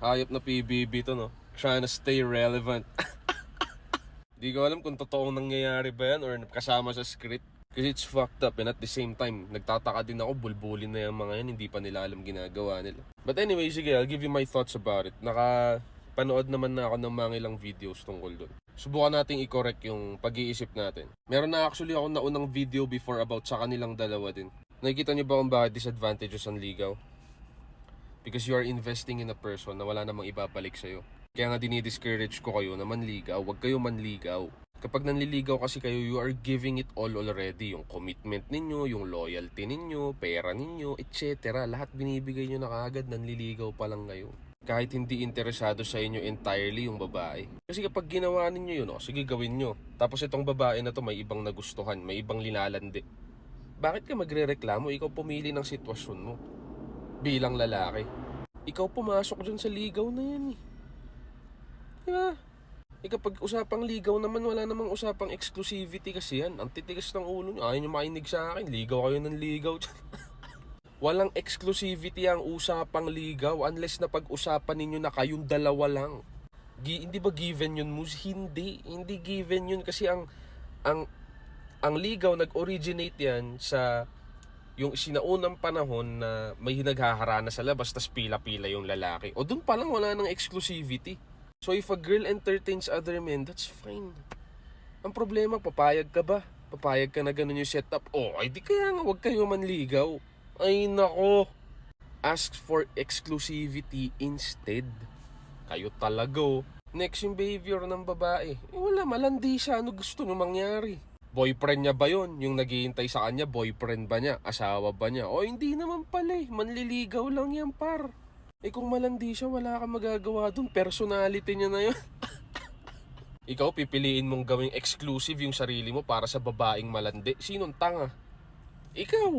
Hayop na PBB to, no? Trying to stay relevant. Di ko alam kung totoong nangyayari ba yan or kasama sa script. Kasi it's fucked up and at the same time, nagtataka din ako, bulbulin na yung mga yan, hindi pa nila alam ginagawa nila. But anyway, sige, I'll give you my thoughts about it. Naka panood naman na ako ng mga ilang videos tungkol doon. Subukan nating i-correct yung pag-iisip natin. Meron na actually ako naunang video before about sa kanilang dalawa din. Nakikita niyo ba kung bakit disadvantages ang ligaw? Because you are investing in a person na wala namang ibabalik sa'yo. Kaya nga dinidiscourage ko kayo na manligaw, huwag kayo manligaw. Kapag nanliligaw kasi kayo, you are giving it all already. Yung commitment ninyo, yung loyalty ninyo, pera ninyo, etc. Lahat binibigay nyo na kaagad, nanliligaw pa lang kayo. Kahit hindi interesado sa inyo entirely yung babae. Kasi kapag ginawa ninyo yun, oh, sige gawin nyo. Tapos itong babae na to may ibang nagustuhan, may ibang linalandi. Bakit ka magre-reklamo? Ikaw pumili ng sitwasyon mo. Bilang lalaki. Ikaw pumasok dyan sa ligaw na yan eh. Di ba? Eh kapag usapang ligaw naman, wala namang usapang exclusivity kasi yan. Ang titigas ng ulo nyo. Ayaw nyo makinig sa akin. Ligaw kayo ng ligaw. Walang exclusivity ang usapang ligaw unless na pag-usapan ninyo na kayong dalawa lang. Gi- hindi ba given yun, Mus? Hindi. Hindi given yun kasi ang ang ang ligaw nag-originate yan sa yung sinaunang panahon na may hinaghaharana sa labas tas pila-pila yung lalaki. O dun pa lang wala ng exclusivity. So if a girl entertains other men, that's fine. Ang problema, papayag ka ba? Papayag ka na ganun yung setup? O, ay di kaya nga, huwag kayo manligaw. Ay nako. Ask for exclusivity instead. Kayo talaga oh. Next yung behavior ng babae. Eh, wala, malandi siya. Ano gusto nyo mangyari? Boyfriend niya ba yon? Yung naghihintay sa kanya, boyfriend ba niya? Asawa ba niya? O hindi naman pala eh. Manliligaw lang yan par. Eh kung malandi siya, wala kang magagawa dun. Personality niya na yun. Ikaw, pipiliin mong gawing exclusive yung sarili mo para sa babaeng malandi. Sinong tanga? Ikaw.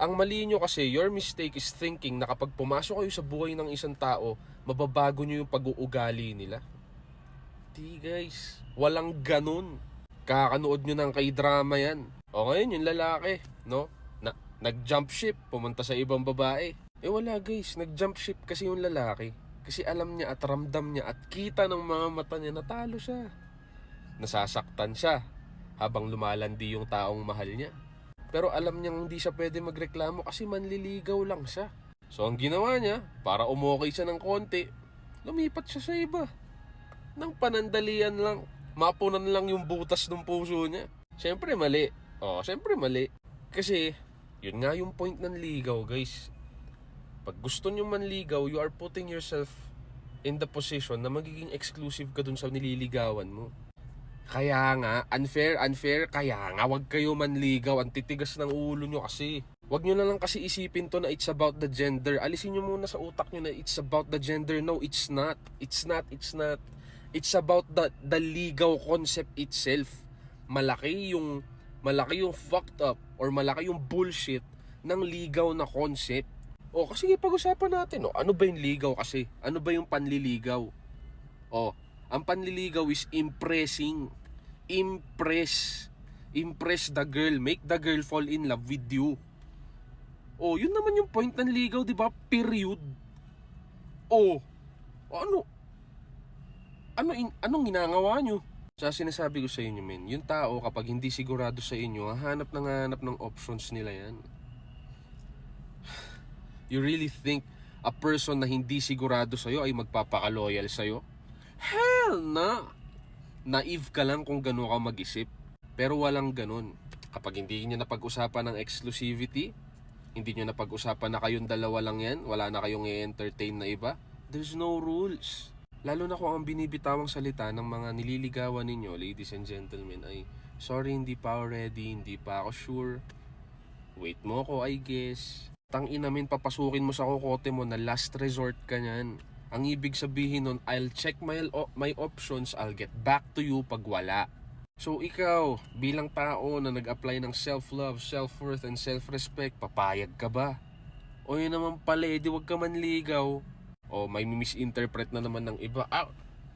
Ang mali nyo kasi, your mistake is thinking na kapag pumasok kayo sa buhay ng isang tao, mababago nyo yung pag-uugali nila. Di guys, walang ganun. Kakanood nyo ng kay-drama yan. O ngayon, yung lalaki, no? Na, nag-jump ship, pumunta sa ibang babae. Eh wala guys, nag-jump ship kasi yung lalaki. Kasi alam niya at ramdam niya at kita ng mga mata niya natalo siya. Nasasaktan siya habang lumalandi yung taong mahal niya. Pero alam niyang hindi siya pwede magreklamo kasi manliligaw lang siya. So ang ginawa niya, para umokay siya ng konti, lumipat siya sa iba. Nang panandalian lang, mapunan lang yung butas ng puso niya. Siyempre mali. Oh, siyempre mali. Kasi, yun nga yung point ng ligaw, guys. Pag gusto niyo manligaw, you are putting yourself in the position na magiging exclusive ka dun sa nililigawan mo. Kaya nga, unfair, unfair, kaya nga, wag kayo manligaw. Ang titigas ng ulo nyo kasi. Wag nyo na lang kasi isipin to na it's about the gender. Alisin nyo muna sa utak nyo na it's about the gender. No, it's not. It's not, it's not. It's about the, the ligaw concept itself. Malaki yung, malaki yung fucked up or malaki yung bullshit ng ligaw na concept. O, kasi pag-usapan natin, no? ano ba yung ligaw kasi? Ano ba yung panliligaw? O, ang panliligaw is impressing. Impress. Impress the girl. Make the girl fall in love with you. Oh, yun naman yung point ng ligaw, di ba? Period. Oh, ano? Ano in, anong ginagawa nyo? Sa sinasabi ko sa inyo, men, yung tao kapag hindi sigurado sa inyo, hahanap ng hanap ng options nila yan. You really think a person na hindi sigurado sa'yo ay magpapakaloyal sa'yo? Hell na! Naive ka lang kung gano'n ka mag-isip. Pero walang ganun. Kapag hindi nyo napag-usapan ng exclusivity, hindi nyo napag-usapan na kayong dalawa lang yan, wala na kayong i-entertain na iba, there's no rules. Lalo na kung ang binibitawang salita ng mga nililigawan ninyo, ladies and gentlemen, ay, sorry, hindi pa ako ready, hindi pa ako sure. Wait mo ako, I guess. Tang inamin, papasukin mo sa kokote mo na last resort ka niyan. Ang ibig sabihin nun, I'll check my, my options, I'll get back to you pag wala. So ikaw, bilang tao na nag-apply ng self-love, self-worth, and self-respect, papayag ka ba? O yun naman pala, edi wag ka manligaw. O may misinterpret na naman ng iba. Ah,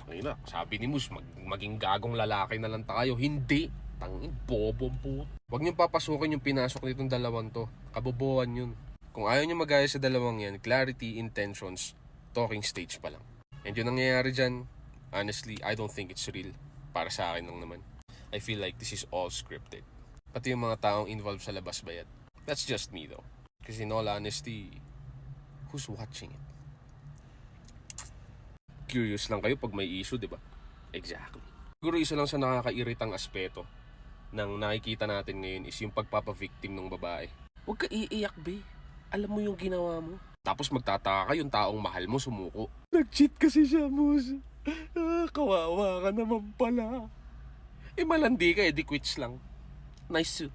na, sabi ni Mus, mag, maging gagong lalaki na lang tayo. Hindi. Tangin, bobo po. Huwag niyong papasukin yung pinasok nitong dalawang to. Kabobohan yun. Kung ayaw niyo magaya sa dalawang yan, clarity, intentions, talking stage pa lang. And yung nangyayari dyan, honestly, I don't think it's real. Para sa akin lang naman. I feel like this is all scripted. Pati yung mga taong involved sa labas bayad. That's just me though. Kasi in all honesty, who's watching it? Curious lang kayo pag may issue, di ba? Exactly. Siguro isa lang sa nakakairitang aspeto ng nakikita natin ngayon is yung pagpapavictim ng babae. Huwag ka iiyak, be. Alam mo yung ginawa mo. Tapos magtataka ka yung taong mahal mo sumuko. Nag-cheat kasi siya, Mus. Ah, kawawa ka naman pala. Eh malandi ka, eh di quits lang. Nice to.